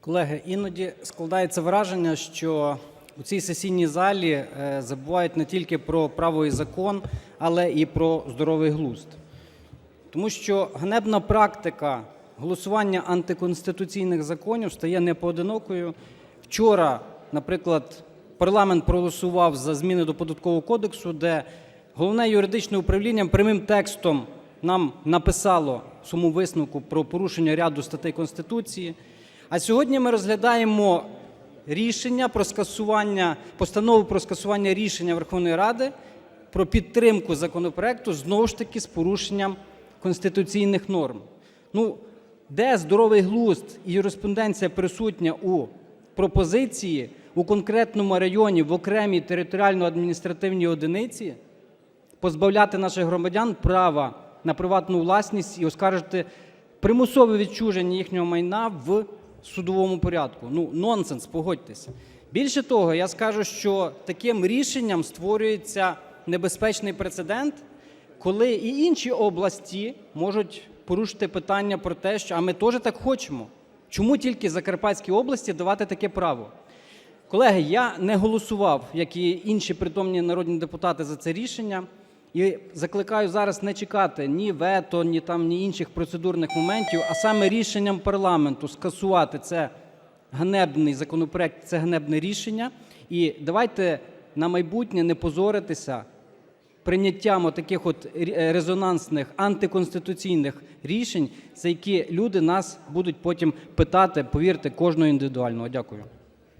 Колеги, іноді складається враження, що у цій сесійній залі е, забувають не тільки про право і закон, але і про здоровий глузд. Тому що ганебна практика голосування антиконституційних законів стає непоодинокою. Вчора, наприклад, парламент проголосував за зміни до податкового кодексу, де головне юридичне управління прямим текстом нам написало своєму висновку про порушення ряду статей Конституції. А сьогодні ми розглядаємо рішення про скасування, постанову про скасування рішення Верховної Ради про підтримку законопроекту знову ж таки з порушенням конституційних норм. Ну, де здоровий глузд і юриспруденція присутня у пропозиції у конкретному районі в окремій територіально-адміністративній одиниці позбавляти наших громадян права на приватну власність і оскаржити примусове відчуження їхнього майна в судовому порядку. Ну, нонсенс, погодьтеся. Більше того, я скажу, що таким рішенням створюється небезпечний прецедент, коли і інші області можуть порушити питання про те, що а ми теж так хочемо. Чому тільки Закарпатській області давати таке право? Колеги, я не голосував, як і інші притомні народні депутати, за це рішення. І закликаю зараз не чекати ні вето, ні там ні інших процедурних моментів, а саме рішенням парламенту скасувати це ганебний законопроект, це ганебне рішення. І давайте на майбутнє не позоритися прийняттям таких от резонансних антиконституційних рішень, за які люди нас будуть потім питати, повірте, кожного індивідуального. Дякую.